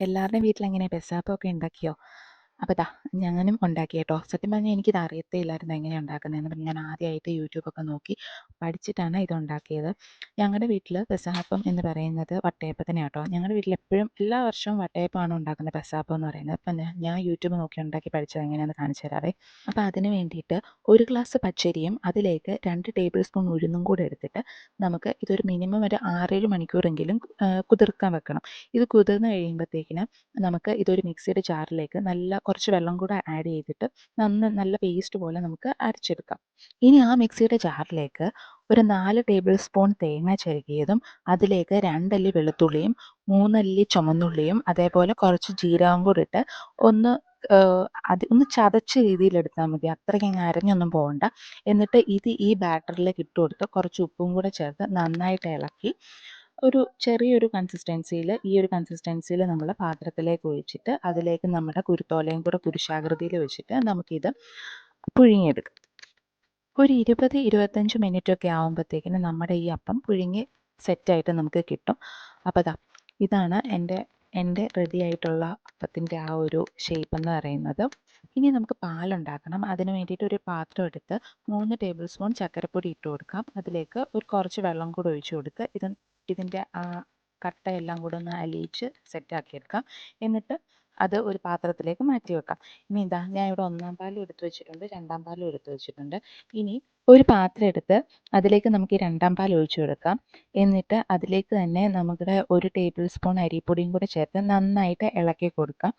എല്ലാവരുടെയും വീട്ടിൽ വീട്ടിലെങ്ങനെയാണ് പെസാപ്പൊക്കെ ഉണ്ടാക്കിയോ അപ്പോൾ ഇതാ ഞാനും ഉണ്ടാക്കി കേട്ടോ സത്യം പറഞ്ഞാൽ എനിക്കിത് അറിയത്തേ ഇല്ലായിരുന്നു എങ്ങനെയാണ് ഉണ്ടാക്കുന്നതെന്ന്. പറഞ്ഞ് ഞാൻ ആദ്യമായിട്ട് യൂട്യൂബൊക്കെ നോക്കി പഠിച്ചിട്ടാണ് ഇത് ഉണ്ടാക്കിയത്. ഞങ്ങളുടെ വീട്ടിൽ പെസഹാപ്പം എന്ന് പറയുന്നത് വട്ടയപ്പത്തിനെ കേട്ടോ ഞങ്ങളുടെ വീട്ടിൽ എപ്പോഴും എല്ലാ വർഷവും വട്ടയപ്പമാണ് ഉണ്ടാക്കുന്നത് പെസഹാപ്പം എന്ന് പറയുന്നത്. അപ്പം ഞാൻ യൂട്യൂബ് നോക്കി ഉണ്ടാക്കി പഠിച്ചത് എങ്ങനെയാണെന്ന് കാണിച്ചു തരാവേ. അപ്പോൾ അതിന് വേണ്ടിയിട്ട് ഒരു ഗ്ലാസ് പച്ചരിയും അതിലേക്ക് രണ്ട് ടേബിൾ സ്പൂൺ ഉഴുന്നും കൂടെ എടുത്തിട്ട് നമുക്ക് ഇതൊരു മിനിമം ഒരു ആറേഴ് മണിക്കൂറെങ്കിലും കുതിർക്കാൻ വെക്കണം. ഇത് കുതിർന്ന് കഴിയുമ്പോഴത്തേക്കിന് നമുക്ക് ഇതൊരു മിക്സിയുടെ ജാറിലേക്ക് നല്ല കുറച്ച് വെള്ളം കൂടെ ആഡ് ചെയ്തിട്ട് നന്ന് നല്ല പേസ്റ്റ് പോലെ നമുക്ക് അരച്ചെടുക്കാം. ഇനി ആ മിക്സിയുടെ ജാറിലേക്ക് ഒരു നാല് ടേബിൾ സ്പൂൺ തേങ്ങ ചിരകിയതും അതിലേക്ക് രണ്ടല്ലി വെളുത്തുള്ളിയും മൂന്നല്ലി ചുമന്നുള്ളിയും അതേപോലെ കുറച്ച് ജീരകം കൂടി ഇട്ട് ഒന്ന് അത് ഒന്ന് ചതച്ച രീതിയിൽ എടുത്താൽ മതി. അത്രയ്ക്ക് അങ്ങ് അരഞ്ഞൊന്നും പോകണ്ട എന്നിട്ട് ഇത് ഈ ബാറ്ററിലേക്ക് ഇട്ട് കൊടുത്ത് കുറച്ച് ഉപ്പും കൂടെ ചേർത്ത് നന്നായിട്ട് ഇളക്കി ഒരു ചെറിയൊരു കൺസിസ്റ്റൻസിയിൽ ഈ ഒരു കൺസിസ്റ്റൻസിയിൽ നമ്മൾ പാത്രത്തിലേക്ക് ഒഴിച്ചിട്ട് അതിലേക്ക് നമ്മുടെ കുരുത്തോലയും കൂടെ കുരിശാകൃതിയിൽ വെച്ചിട്ട് നമുക്കിത് പുഴുങ്ങിയെടുക്കാം. ഒരു ഇരുപത് ഇരുപത്തഞ്ച് മിനിറ്റ് ഒക്കെ ആകുമ്പോഴത്തേക്കിന് നമ്മുടെ ഈ അപ്പം പുഴുങ്ങി സെറ്റായിട്ട് നമുക്ക് കിട്ടും. അപ്പോൾ അതാ ഇതാണ് എന്റെ എന്റെ റെഡി ആയിട്ടുള്ള അപ്പത്തിന്റെ ആ ഒരു ഷേപ്പ് എന്ന് പറയുന്നത്. ഇനി നമുക്ക് പാലുണ്ടാക്കണം. അതിന് വേണ്ടിയിട്ട് ഒരു പാത്രം എടുത്ത് മൂന്ന് ടേബിൾ സ്പൂൺ ചക്കരപ്പൊടി ഇട്ട് കൊടുക്കാം. അതിലേക്ക് ഒരു കുറച്ച് വെള്ളം കൂടെ ഒഴിച്ചു കൊടുത്ത് ഇത് ഇതിന്റെ കട്ടയെല്ലാം കൂടെ ഒന്ന് അലിയിച്ച് സെറ്റാക്കി എടുക്കാം എന്നിട്ട് അത് ഒരു പാത്രത്തിലേക്ക് മാറ്റി വെക്കാം. ഇനി ഇതാ ഞാൻ ഇവിടെ ഒന്നാം പാലും എടുത്ത് വെച്ചിട്ടുണ്ട് രണ്ടാം പാലും എടുത്ത് വെച്ചിട്ടുണ്ട്. ഇനി ഒരു പാത്രം എടുത്ത് അതിലേക്ക് നമുക്ക് ഈ രണ്ടാം പാൽ ഒഴിച്ചു കൊടുക്കാം. എന്നിട്ട് അതിലേക്ക് തന്നെ നമ്മുടെ ഒരു ടേബിൾ സ്പൂൺ അരിപ്പൊടിയും കൂടെ ചേർത്ത് നന്നായിട്ട് ഇളക്കി കൊടുക്കാം.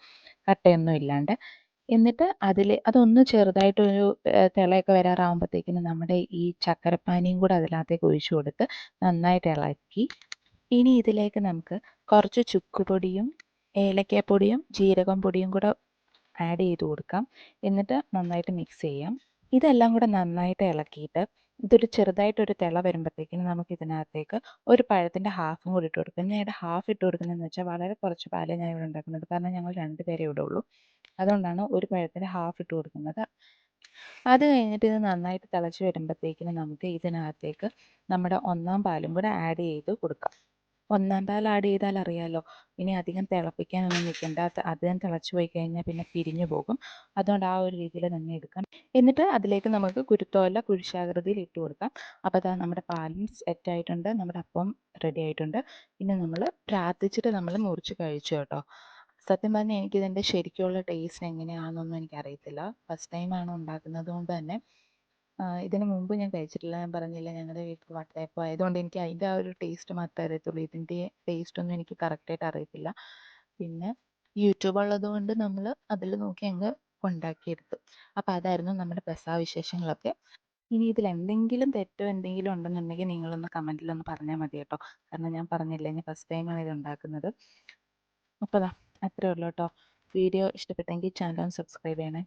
കട്ടയൊന്നും ഇല്ലാണ്ട്. എന്നിട്ട് അതിൽ അതൊന്ന് ചെറുതായിട്ടൊരു തിളയൊക്കെ വരാറാകുമ്പോഴത്തേക്കിന് നമ്മുടെ ഈ ചക്കരപ്പാനിയും കൂടെ അതിനകത്തേക്ക് ഒഴിച്ചു കൊടുത്ത് നന്നായിട്ട് ഇളക്കി. ഇനി ഇതിലേക്ക് നമുക്ക് കുറച്ച് ചുക്കുപൊടിയും ഏലക്കാപ്പൊടിയും ജീരകം പൊടിയും കൂടെ ആഡ് ചെയ്ത് കൊടുക്കാം. എന്നിട്ട് നന്നായിട്ട് മിക്സ് ചെയ്യാം. ഇതെല്ലാം കൂടെ നന്നായിട്ട് ഇളക്കിയിട്ട് ഇതൊരു ചെറുതായിട്ടൊരു തിള വരുമ്പോഴത്തേക്കിനും നമുക്ക് ഇതിനകത്തേക്ക് ഒരു പഴത്തിന്റെ ഹാഫും കൂടി ഇട്ട് കൊടുക്കാം. ഞാൻ ഇവിടെ ഹാഫ് ഇട്ട് കൊടുക്കുന്നതെന്ന് വെച്ചാൽ വളരെ കുറച്ച് പാലേ ഞാൻ ഇവിടെ ഉണ്ടാക്കുന്നത് കാരണം ഞങ്ങൾ രണ്ട് പേരേ ഇവിടെ ഉള്ളൂ അതുകൊണ്ടാണ് ഒരു പഴത്തിന്റെ ഹാഫ് ഇട്ട് കൊടുക്കുന്നത്. അത് കഴിഞ്ഞിട്ട് ഇത് നന്നായിട്ട് തിളച്ച് വരുമ്പോഴത്തേക്കിനും നമുക്ക് ഇതിനകത്തേക്ക് നമ്മുടെ ഒന്നാം പാലും കൂടെ ആഡ് ചെയ്ത് കൊടുക്കാം. ഒന്നാം പാൽ ആഡ് ചെയ്താൽ അറിയാലോ. ഇനി അധികം തിളപ്പിക്കാനൊന്നും നിൽക്കണ്ട. അധികം തിളച്ച് പോയി കഴിഞ്ഞാൽ പിന്നെ പിരിഞ്ഞു പോകും. അതുകൊണ്ട് ആ ഒരു രീതിയിൽ തന്നെ എടുക്കാം. എന്നിട്ട് അതിലേക്ക് നമുക്ക് കുരുത്തോല കുരിശാകൃതിയിൽ ഇട്ട് കൊടുക്കാം. അപ്പോൾ അതാ നമ്മുടെ പാലും സെറ്റ് ആയിട്ടുണ്ട്. നമ്മുടെ അപ്പം റെഡി ആയിട്ടുണ്ട്. പിന്നെ നമ്മൾ പ്രാർത്ഥിച്ചിട്ട് നമ്മൾ മുറിച്ച് കഴിച്ചു കേട്ടോ. സത്യം പറഞ്ഞാൽ എനിക്കിതിന്റെ ശരിക്കുള്ള ടേസ്റ്റ് എങ്ങനെയാണെന്നൊന്നും എനിക്കറിയത്തില്ല. ഫസ്റ്റ് ടൈമാണ് ഉണ്ടാക്കുന്നത് കൊണ്ട് തന്നെ. ഇതിന് മുമ്പ് ഞാൻ കഴിച്ചിട്ടില്ല. ഞാൻ പറഞ്ഞില്ല ഞങ്ങളുടെ വീട്ടിൽ വട്ടയപ്പം ആയതുകൊണ്ട് എനിക്ക് അതിന്റെ ആ ഒരു ടേസ്റ്റ് മാത്രമേ അറിയത്തുള്ളൂ. ഇതിന്റെ ടേസ്റ്റ് ഒന്നും എനിക്ക് കറക്റ്റായിട്ട് അറിയത്തില്ല. പിന്നെ യൂട്യൂബ് ഉള്ളതുകൊണ്ട് നമ്മൾ അതിൽ നോക്കി അങ്ങ് ഉണ്ടാക്കിയെടുത്തു. അപ്പോൾ അതായിരുന്നു നമ്മുടെ പെസാ വിശേഷങ്ങളൊക്കെ. ഇനി ഇതിൽ എന്തെങ്കിലും തെറ്റോ എന്തെങ്കിലും ഉണ്ടെന്നുണ്ടെങ്കിൽ നിങ്ങളൊന്ന് കമന്റിലൊന്ന് പറഞ്ഞാൽ മതി കേട്ടോ. കാരണം ഞാൻ പറഞ്ഞില്ല ഞാൻ ഫസ്റ്റ് ടൈമാണ് ഇത് ഉണ്ടാക്കുന്നത്. അപ്പോൾ അത്രേ ഉള്ളൂ കേട്ടോ. വീഡിയോ ഇഷ്ടപ്പെട്ടെങ്കിൽ ചാനൽ സബ്സ്ക്രൈബ് ചെയ്യണേ.